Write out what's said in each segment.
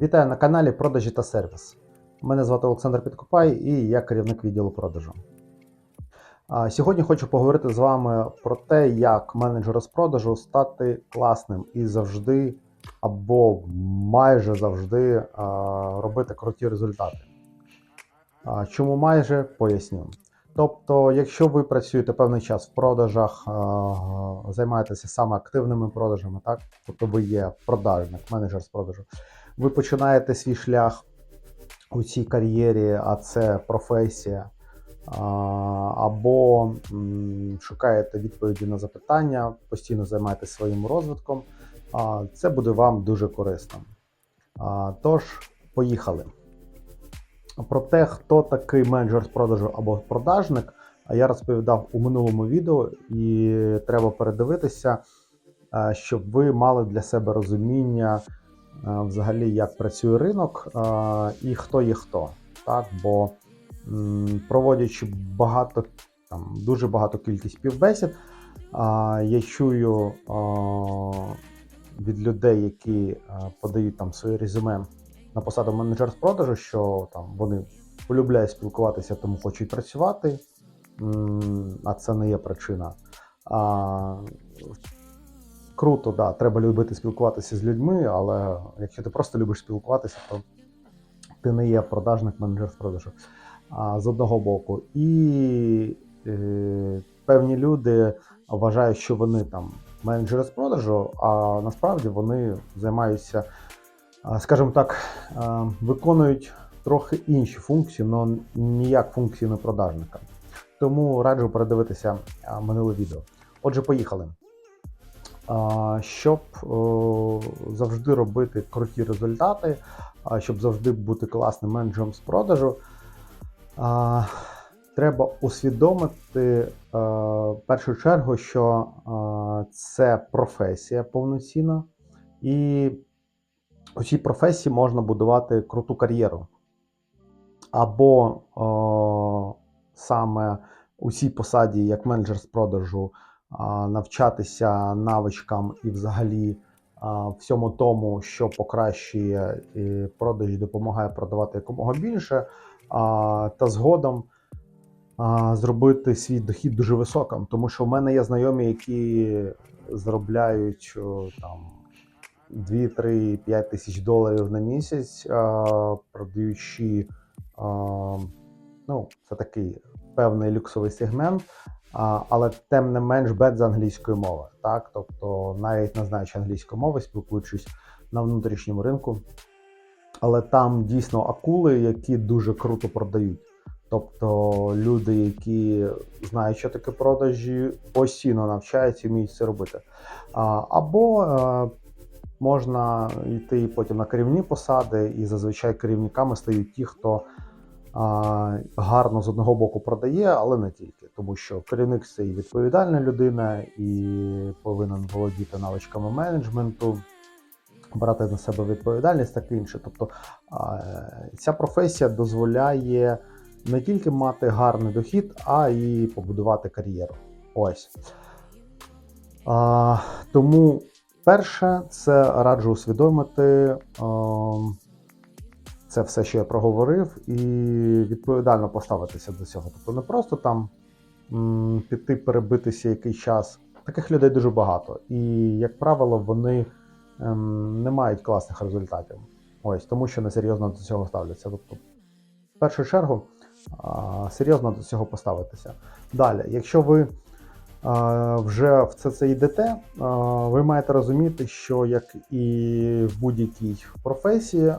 Вітаю на каналі Продажі та сервіс. Мене звати Олександр Підкопай і я керівник відділу продажу. Сьогодні хочу поговорити з вами про те, як менеджеру з продажу стати класним і завжди або майже завжди робити круті результати. Чому майже поясню. Тобто, якщо ви працюєте певний час в продажах, займаєтеся саме активними продажами, так? тобто ви є продажник, менеджер з продажу, ви починаєте свій шлях у цій кар'єрі, а це професія, або шукаєте відповіді на запитання, постійно займаєтесь своїм розвитком, це буде вам дуже корисним. А, Тож, поїхали. Про те, хто такий менеджер з продажу або продажник, а я розповідав у минулому відео, і треба передивитися, е, щоб ви мали для себе розуміння е, взагалі, як працює ринок е, і хто є хто. Так? Бо проводячи багато, там, дуже багато кількість співбесід, я чую від людей, які подають там своє резюме на посаду менеджер з продажу, що там вони полюбляють спілкуватися, тому хочуть працювати, а це не є причина. А, круто, да, треба любити спілкуватися з людьми, але якщо ти просто любиш спілкуватися, то ти не є продажник менеджер з продажу. А, з одного боку. І е, певні люди вважають, що вони там менеджери з продажу, а насправді вони займаються, скажімо так, виконують трохи інші функції, але ніяк функції не продажника. Тому раджу передивитися минуле відео. Отже, поїхали. Щоб завжди робити круті результати, щоб завжди бути класним менеджером з продажу, треба усвідомити в першу чергу, що це професія повноцінна, і у цій професії можна будувати круту кар'єру. Або о, саме у цій посаді, як менеджер з продажу, а, навчатися навичкам і взагалі а, всьому тому, що покращує і продажі, допомагає продавати якомога більше, та згодом зробити свій дохід дуже високим. Тому що в мене є знайомі, які заробляють там 2-3-5 тисяч доларів на місяць, продаючи. Ну, це такий певний люксовий сегмент, але тим не менш без англійської мови. Так? Тобто, навіть не знаючи англійської мови, спілкуючись на внутрішньому ринку. Але там дійсно акули, які дуже круто продають. Тобто люди, які знають, що таке продажі, постійно навчаються і вміють це робити. Або е, можна йти потім на керівні посади, і зазвичай керівниками стають ті, хто а, гарно з одного боку продає, але не тільки, тому що керівник це і відповідальна людина, і повинен володіти навичками менеджменту, брати на себе відповідальність, таке інше. Тобто а, ця професія дозволяє не тільки мати гарний дохід, а і побудувати кар'єру. Ось. А, тому перше, це раджу усвідомити. Це все, що я проговорив, і відповідально поставитися до цього. Тобто не просто там піти перебитися якийсь час. Таких людей дуже багато. І, як правило, вони ем, не мають класних результатів. Ось тому, що несерйозно до цього ставляться. Тобто, в першу чергу, серйозно до цього поставитися. Далі, якщо ви вже в це йдете, ви маєте розуміти, що як і в будь-якій професії,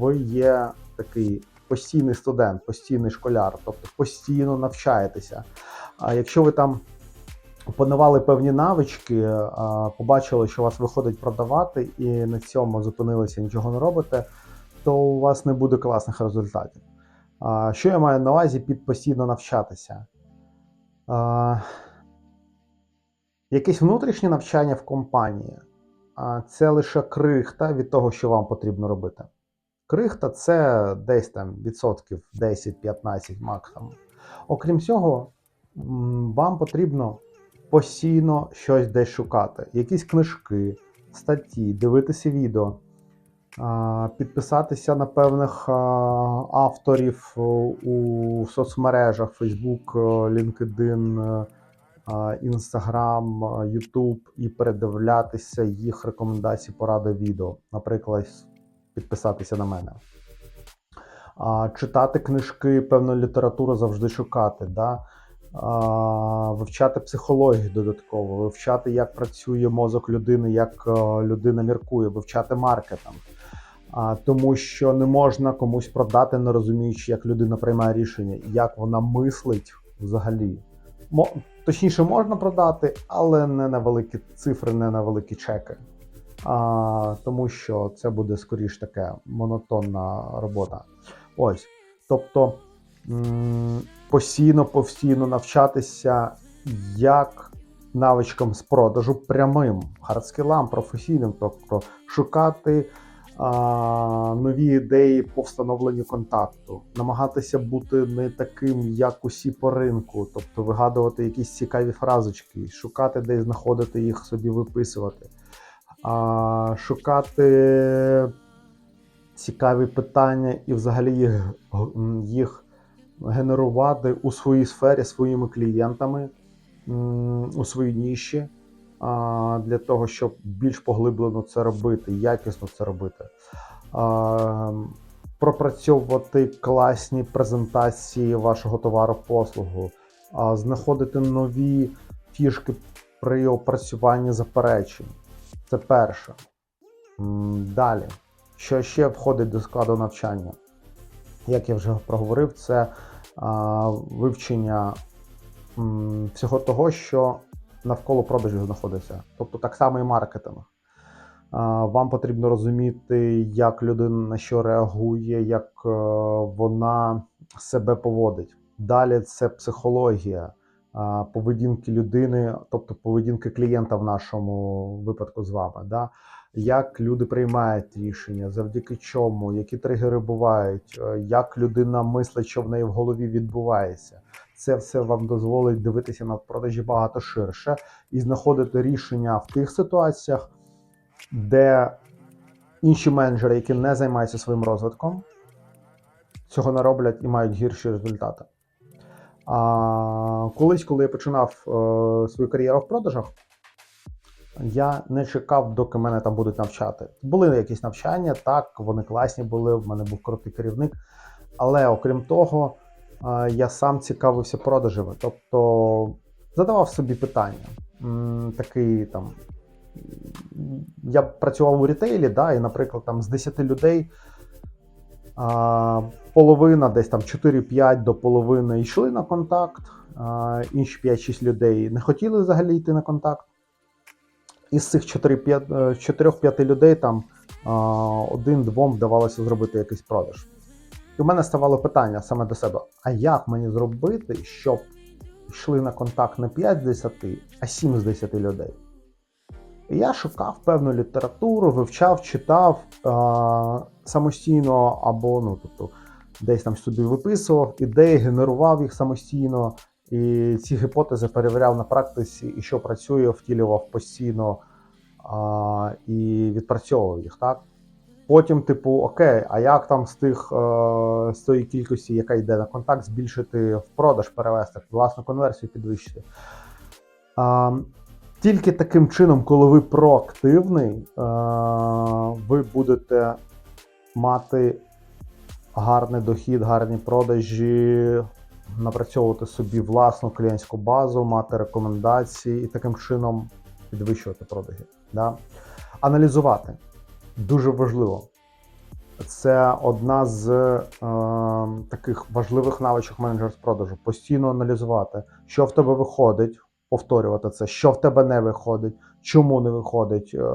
ви є такий постійний студент, постійний школяр, тобто постійно навчаєтеся. А якщо ви там опанували певні навички, побачили, що вас виходить продавати, і на цьому зупинилися, нічого не робите, то у вас не буде класних результатів. Що я маю на увазі під постійно навчатися? Якесь внутрішнє навчання в компанії це лише крихта від того, що вам потрібно робити. Крихта це десь там відсотків 10-15 максимум. Окрім цього, вам потрібно постійно щось десь шукати, якісь книжки, статті, дивитися відео. Підписатися на певних авторів е, у соцмережах Facebook, е, LinkedIn, е, Instagram, YouTube і передивлятися їх рекомендації, поради відео. Наприклад, підписатися на мене. Читати книжки, певну літературу завжди шукати. Да? Вивчати психологію додатково, вивчати, як працює мозок людини, як людина міркує, вивчати маркетинг. А, тому що не можна комусь продати, не розуміючи, як людина приймає рішення, як вона мислить взагалі. Мо, точніше, можна продати, але не на великі цифри, не на великі чеки. А, тому що це буде скоріш таке монотонна робота. Ось. Тобто постійно, постійно навчатися, як навичкам з продажу прямим, хардскілам, професійним, тобто шукати нові ідеї по встановленню контакту, намагатися бути не таким, як усі по ринку, тобто вигадувати якісь цікаві фразочки, шукати десь знаходити їх собі виписувати, а, шукати цікаві питання і взагалі їх, їх генерувати у своїй сфері своїми клієнтами у своїй ніші для того, щоб більш поглиблено це робити, якісно це робити. Пропрацьовувати класні презентації вашого товару послугу, знаходити нові фішки при опрацюванні заперечень. Це перше. Далі, що ще входить до складу навчання? Як я вже проговорив, це вивчення всього того, що навколо продажів знаходиться. Тобто так само і маркетинг. Вам потрібно розуміти, як людина на що реагує, як е, вона себе поводить. Далі це психологія поведінки людини, тобто поведінки клієнта в нашому випадку з вами. Да? Як люди приймають рішення, завдяки чому, які тригери бувають, е, як людина мислить, що в неї в голові відбувається. Це все вам дозволить дивитися на продажі багато ширше і знаходити рішення в тих ситуаціях, де інші менеджери, які не займаються своїм розвитком, цього не роблять і мають гірші результати. А, колись, коли я починав е, свою кар'єру в продажах, я не чекав, доки мене там будуть навчати. Були якісь навчання, так, вони класні були, в мене був крутий керівник. Але окрім того, я сам цікавився продажами. Тобто задавав собі питання. Такий там. Я працював у рітейлі, да, і, наприклад, там з 10 людей половина, десь там 4-5 до половини йшли на контакт, інші 5-6 людей не хотіли взагалі йти на контакт. Із цих 4-5 людей там один-двом вдавалося зробити якийсь продаж. І в мене ставало питання саме до себе: а як мені зробити, щоб йшли на контакт не 5 з 10, а 7 з 10 людей? І я шукав певну літературу, вивчав, читав а, самостійно або ну, тобто, десь там собі виписував ідеї, генерував їх самостійно, і ці гіпотези перевіряв на практиці, і що працює, втілював постійно а, і відпрацьовував їх. так? Потім, типу, окей, а як там з тих е, з тої кількості, яка йде на контакт, збільшити в продаж, перевести, власну конверсію підвищити. А, тільки таким чином, коли ви проактивний, е, ви будете мати гарний дохід, гарні продажі, напрацьовувати собі власну клієнтську базу, мати рекомендації і таким чином підвищувати продажі. Да? Аналізувати дуже важливо. Це одна з е, таких важливих навичок менеджера з продажу. Постійно аналізувати, що в тебе виходить, повторювати це, що в тебе не виходить, чому не виходить, е,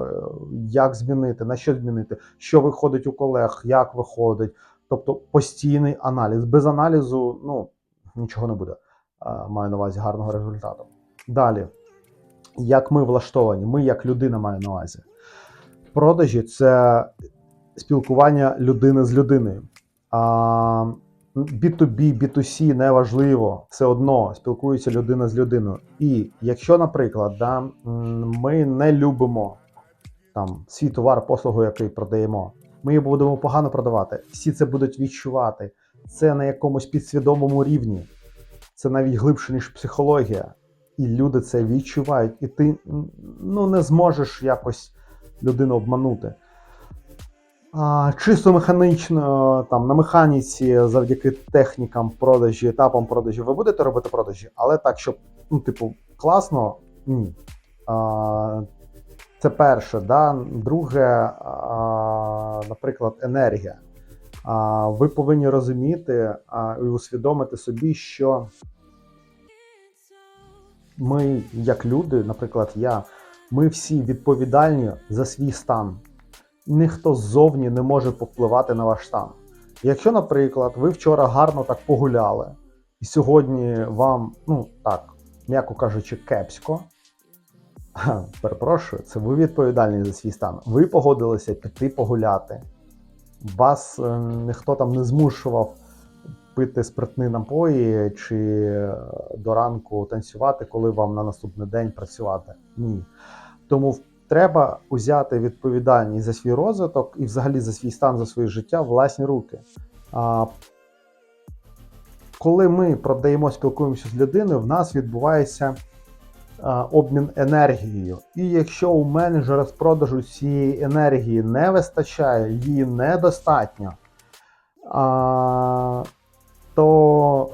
як змінити, на що змінити, що виходить у колег, як виходить. Тобто постійний аналіз. Без аналізу ну, нічого не буде. Е, Маю на увазі гарного результату. Далі, як ми влаштовані, ми як людина маю на увазі. Продажі це спілкування людини з людиною. А B2B, B2C не важливо, все одно спілкується людина з людиною. І якщо, наприклад, да, ми не любимо там свій товар, послугу, який продаємо, ми її будемо погано продавати. Всі це будуть відчувати. Це на якомусь підсвідомому рівні. Це навіть глибше, ніж психологія. І люди це відчувають. І ти ну, не зможеш якось людину обманути. А, чисто механічно, там, на механіці, завдяки технікам продажі, етапам продажі, ви будете робити продажі, але так, щоб, ну, типу, класно, ні. А, це перше. Да? Друге, а, наприклад, енергія. А, ви повинні розуміти а, і усвідомити собі, що ми, як люди, наприклад, я, ми всі відповідальні за свій стан. Ніхто ззовні не може повпливати на ваш стан. Якщо, наприклад, ви вчора гарно так погуляли, і сьогодні вам, ну так, м'яко кажучи, кепсько, перепрошую, це ви відповідальні за свій стан. Ви погодилися піти погуляти. Вас е, ніхто там не змушував пити спиртні напої чи е, до ранку танцювати, коли вам на наступний день працювати. Ні. Тому треба узяти відповідальність за свій розвиток і взагалі за свій стан, за своє життя власні руки. А, коли ми продаємо, спілкуємося з людиною, в нас відбувається обмін енергією. І якщо у менеджера з продажу цієї енергії не вистачає, її недостатньо, то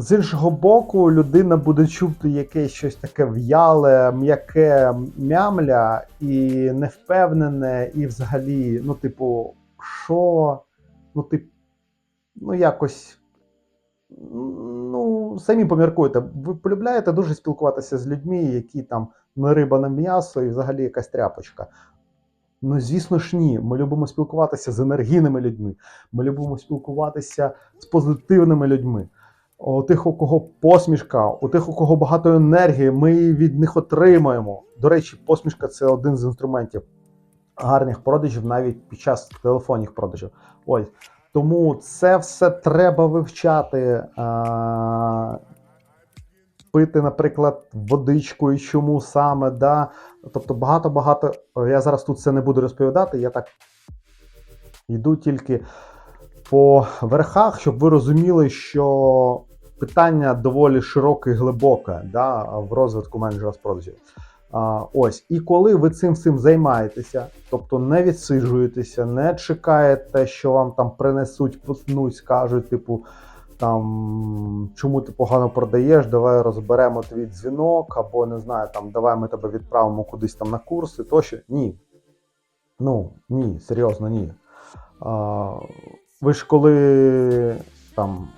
з іншого боку, людина буде чути якесь щось таке в'яле, м'яке мямля і невпевнене, і взагалі, ну, типу, що? Ну, тип, ну, якось. Ну, самі поміркуйте, ви полюбляєте дуже спілкуватися з людьми, які там не риба, не м'ясо і взагалі якась тряпочка. Ну, звісно ж, ні. Ми любимо спілкуватися з енергійними людьми. Ми любимо спілкуватися з позитивними людьми. У тих, у кого посмішка, у тих, у кого багато енергії, ми її від них отримаємо. До речі, посмішка це один з інструментів гарних продажів навіть під час телефонних продажів. Ось. Тому це все треба вивчати. А, пити, наприклад, водичку і чому саме. Да? Тобто багато-багато. Я зараз тут це не буду розповідати, я так йду тільки по верхах, щоб ви розуміли, що питання доволі широке і глибоке да, в розвитку менеджера з продажів. А, ось, і коли ви цим всім займаєтеся, тобто не відсиджуєтеся, не чекаєте, що вам там принесуть, пуснуть, скажуть, типу, там, чому ти погано продаєш, давай розберемо твій дзвінок, або не знаю, там, давай ми тебе відправимо кудись там на курси, тощо. Ні. Ну, ні, серйозно, ні. А, ви ж коли там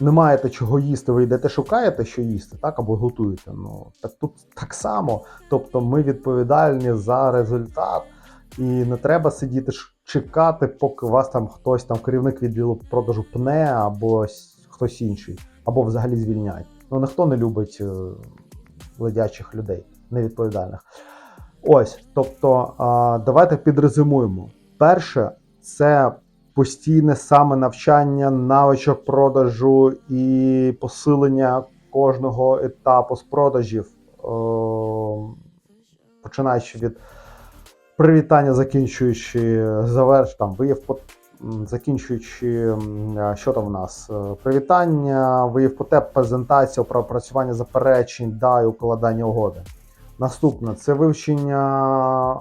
не маєте чого їсти, ви йдете шукаєте, що їсти, так, або готуєте. Ну, так тут так само. Тобто ми відповідальні за результат, і не треба сидіти чекати, поки вас там хтось там керівник відділу продажу пне, або хтось інший, або взагалі звільняють. Ну ніхто не любить е, ледячих людей, невідповідальних. Ось, тобто, давайте підрезюмуємо. Перше, це постійне саме навчання навичок продажу і посилення кожного етапу з продажів, е, починаючи від привітання, закінчуючи заверш там вияв закінчуючи, що там в нас? Е, Привітання, вияв потеп, презентація, пропрацювання заперечень, да, і укладання угоди. Наступне це вивчення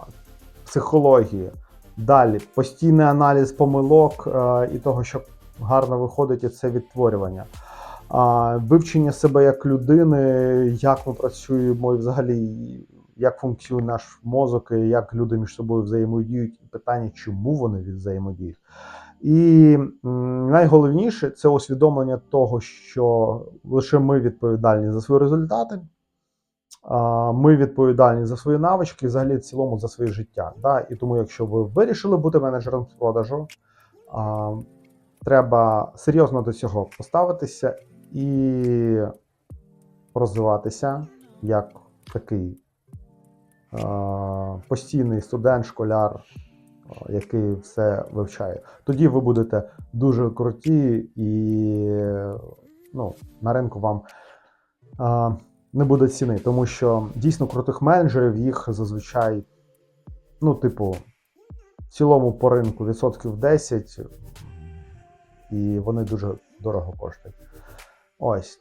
психології. Далі постійний аналіз помилок е, і того, що гарно виходить, і це відтворювання. Вивчення себе як людини, як ми працюємо, і взагалі як функціонує наш мозок, і як люди між собою взаємодіють, і питання, чому вони взаємодіють. І найголовніше це усвідомлення того, що лише ми відповідальні за свої результати. Ми відповідальні за свої навички, взагалі в цілому за своє життя. Да? І тому, якщо ви вирішили бути менеджером з продажу, а, треба серйозно до цього поставитися і розвиватися як такий а, постійний студент, школяр, який все вивчає. Тоді ви будете дуже круті і ну, на ринку вам. А, не буде ціни, тому що дійсно крутих менеджерів їх зазвичай, ну, типу, в цілому по ринку відсотків 10, і вони дуже дорого коштують. Ось.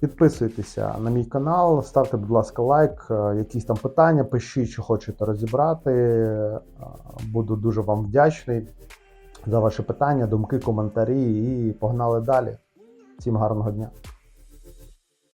Підписуйтеся на мій канал, ставте, будь ласка, лайк, е, якісь там питання, пишіть, що хочете розібрати. Е, Буду дуже вам вдячний за ваші питання, думки, коментарі і погнали далі. Всім гарного дня!